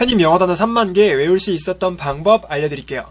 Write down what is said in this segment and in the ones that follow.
편입 영어 단어 3만 개 외울 수 있었던 방법 알려드릴게요.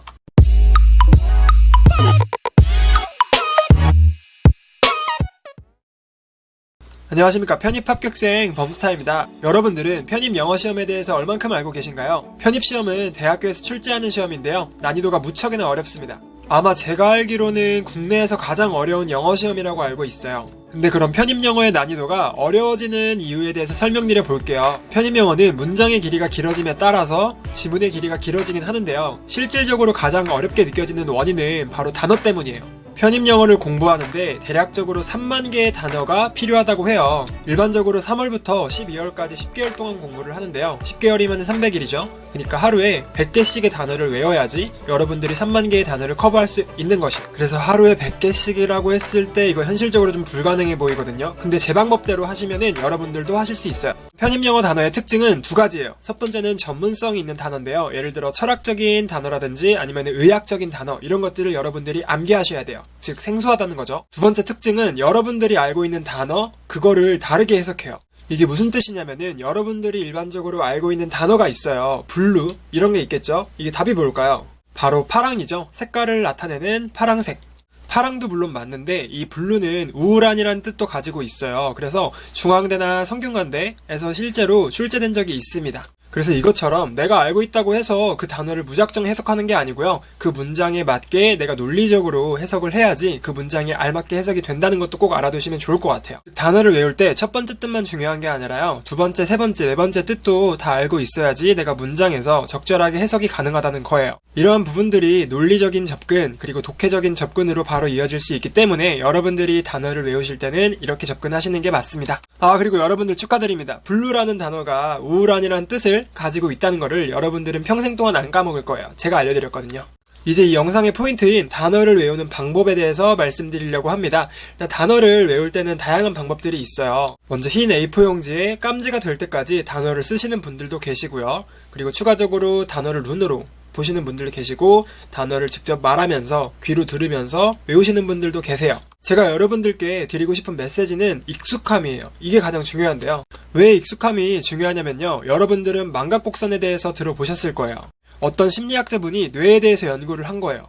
안녕하십니까 편입 합격생 범스타입니다. 여러분들은 편입 영어 시험에 대해서 얼만큼 알고 계신가요? 편입 시험은 대학교에서 출제하는 시험인데요. 난이도가 무척이나 어렵습니다. 아마 제가 알기로는 국내에서 가장 어려운 영어 시험이라고 알고 있어요. 근데 그럼 편입 영어의 난이도가 어려워지는 이유에 대해서 설명드려 볼게요. 편입 영어는 문장의 길이가 길어짐에 따라서 지문의 길이가 길어지긴 하는데요. 실질적으로 가장 어렵게 느껴지는 원인은 바로 단어 때문이에요. 편입 영어를 공부하는데 대략적으로 3만 개의 단어가 필요하다고 해요. 일반적으로 3월부터 12월까지 10개월 동안 공부를 하는데요. 10개월이면 300일이죠. 그러니까 하루에 100개씩의 단어를 외워야지 여러분들이 3만 개의 단어를 커버할 수 있는 것이요. 그래서 하루에 100개씩이라고 했을 때 이거 현실적으로 좀 불가능해 보이거든요. 근데 제 방법대로 하시면은 여러분들도 하실 수 있어요. 편입 영어 단어의 특징은 두 가지예요. 첫 번째는 전문성이 있는 단어인데요. 예를 들어 철학적인 단어라든지 아니면 의학적인 단어 이런 것들을 여러분들이 암기하셔야 돼요. 즉 생소하다는 거죠. 두 번째 특징은 여러분들이 알고 있는 단어 그거를 다르게 해석해요. 이게 무슨 뜻이냐면은 여러분들이 일반적으로 알고 있는 단어가 있어요. 블루 이런 게 있겠죠. 이게 답이 뭘까요? 바로 파랑이죠. 색깔을 나타내는 파랑색. 파랑도 물론 맞는데 이 블루는 우울한이라는 뜻도 가지고 있어요. 그래서 중앙대나 성균관대에서 실제로 출제된 적이 있습니다. 그래서 이것처럼 내가 알고 있다고 해서 그 단어를 무작정 해석하는 게 아니고요. 그 문장에 맞게 내가 논리적으로 해석을 해야지 그 문장에 알맞게 해석이 된다는 것도 꼭 알아두시면 좋을 것 같아요. 단어를 외울 때 첫 번째 뜻만 중요한 게 아니라요. 두 번째, 세 번째, 네 번째 뜻도 다 알고 있어야지 내가 문장에서 적절하게 해석이 가능하다는 거예요. 이러한 부분들이 논리적인 접근 그리고 독해적인 접근으로 바로 이어질 수 있기 때문에 여러분들이 단어를 외우실 때는 이렇게 접근하시는 게 맞습니다. 아 그리고 여러분들 축하드립니다. 블루라는 단어가 우울한이라는 뜻을 가지고 있다는 것을 여러분들은 평생 동안 안 까먹을 거예요. 제가 알려드렸거든요. 이제 이 영상의 포인트인 단어를 외우는 방법에 대해서 말씀드리려고 합니다. 단어를 외울 때는 다양한 방법들이 있어요. 먼저 흰 A4 용지에 깜지가 될 때까지 단어를 쓰시는 분들도 계시고요. 그리고 추가적으로 단어를 눈으로 보시는 분들 계시고 단어를 직접 말하면서 귀로 들으면서 외우시는 분들도 계세요. 제가 여러분들께 드리고 싶은 메시지는 익숙함이에요. 이게 가장 중요한데요. 왜 익숙함이 중요하냐면요. 여러분들은 망각곡선에 대해서 들어보셨을 거예요. 어떤 심리학자분이 뇌에 대해서 연구를 한 거예요.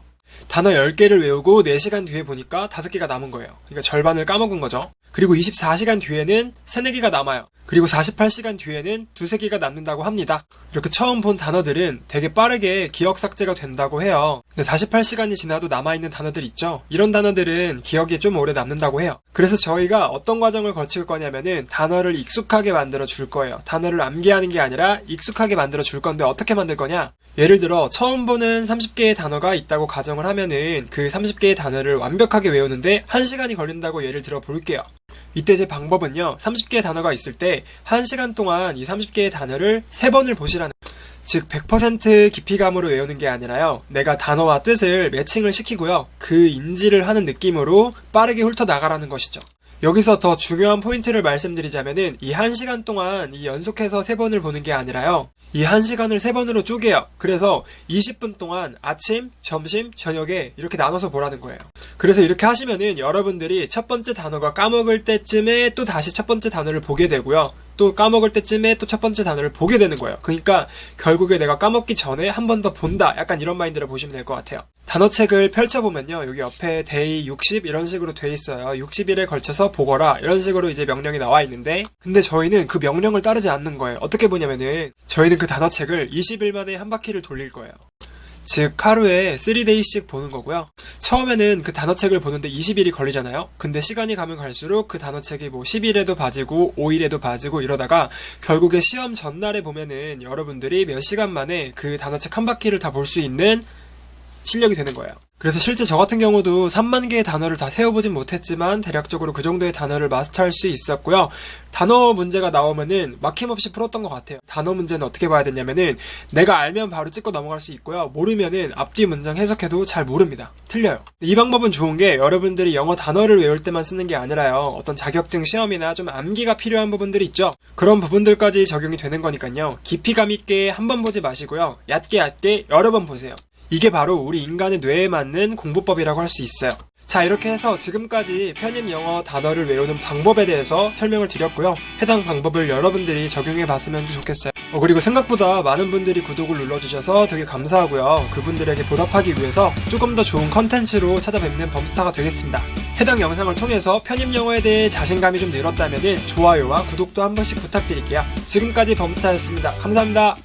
단어 10개를 외우고 4시간 뒤에 보니까 5개가 남은 거예요. 그러니까 절반을 까먹은 거죠. 그리고 24시간 뒤에는 3, 4개가 남아요. 그리고 48시간 뒤에는 두세 개가 남는다고 합니다. 이렇게 처음 본 단어들은 되게 빠르게 기억 삭제가 된다고 해요. 근데 48시간이 지나도 남아있는 단어들 있죠? 이런 단어들은 기억에 좀 오래 남는다고 해요. 그래서 저희가 어떤 과정을 거칠 거냐면은 단어를 익숙하게 만들어 줄 거예요. 단어를 암기하는 게 아니라 익숙하게 만들어 줄 건데 어떻게 만들 거냐? 예를 들어 처음 보는 30개의 단어가 있다고 가정을 하면은 그 30개의 단어를 완벽하게 외우는데 1시간이 걸린다고 예를 들어 볼게요. 이때 제 방법은요. 30개의 단어가 있을 때 1시간 동안 이 30개의 단어를 3번을 보시라는 즉 100% 깊이감으로 외우는 게 아니라요. 내가 단어와 뜻을 매칭을 시키고요. 그 인지를 하는 느낌으로 빠르게 훑어 나가라는 것이죠. 여기서 더 중요한 포인트를 말씀드리자면은 이 1시간 동안 이 연속해서 3번을 보는 게 아니라요. 이 1시간을 3번으로 쪼개요. 그래서 20분 동안 아침, 점심, 저녁에 이렇게 나눠서 보라는 거예요. 그래서 이렇게 하시면은 여러분들이 첫 번째 단어가 까먹을 때쯤에 또 다시 첫 번째 단어를 보게 되고요. 또 까먹을 때쯤에 또 첫 번째 단어를 보게 되는 거예요. 그러니까 결국에 내가 까먹기 전에 한 번 더 본다. 약간 이런 마인드로 보시면 될 것 같아요. 단어책을 펼쳐보면요. 여기 옆에 데이 60 이런 식으로 돼 있어요. 60일에 걸쳐서 보거라. 이런 식으로 이제 명령이 나와 있는데 근데 저희는 그 명령을 따르지 않는 거예요. 어떻게 보냐면은 저희는 그 단어책을 20일 만에 한 바퀴를 돌릴 거예요. 즉 하루에 3데이씩 보는 거고요. 처음에는 그 단어책을 보는데 20일이 걸리잖아요. 근데 시간이 가면 갈수록 그 단어책이 뭐 10일에도 봐지고 5일에도 봐지고 이러다가 결국에 시험 전날에 보면은 여러분들이 몇 시간 만에 그 단어책 한 바퀴를 다 볼 수 있는 실력이 되는 거예요. 그래서 실제 저 같은 경우도 3만 개의 단어를 다 세워보진 못했지만 대략적으로 그 정도의 단어를 마스터할 수 있었고요. 단어 문제가 나오면은 막힘없이 풀었던 것 같아요. 단어 문제는 어떻게 봐야 되냐면은 내가 알면 바로 찍고 넘어갈 수 있고요. 모르면은 앞뒤 문장 해석해도 잘 모릅니다. 틀려요. 이 방법은 좋은 게 여러분들이 영어 단어를 외울 때만 쓰는 게 아니라요. 어떤 자격증 시험이나 좀 암기가 필요한 부분들이 있죠. 그런 부분들까지 적용이 되는 거니까요. 깊이감 있게 한 번 보지 마시고요. 얕게 얕게 여러 번 보세요. 이게 바로 우리 인간의 뇌에 맞는 공부법이라고 할 수 있어요. 자, 이렇게 해서 지금까지 편입 영어 단어를 외우는 방법에 대해서 설명을 드렸고요. 해당 방법을 여러분들이 적용해 봤으면 좋겠어요. 어, 그리고 생각보다 많은 분들이 구독을 눌러주셔서 되게 감사하고요. 그분들에게 보답하기 위해서 조금 더 좋은 컨텐츠로 찾아뵙는 범스타가 되겠습니다. 해당 영상을 통해서 편입 영어에 대해 자신감이 좀 늘었다면 좋아요와 구독도 한 번씩 부탁드릴게요. 지금까지 범스타였습니다. 감사합니다.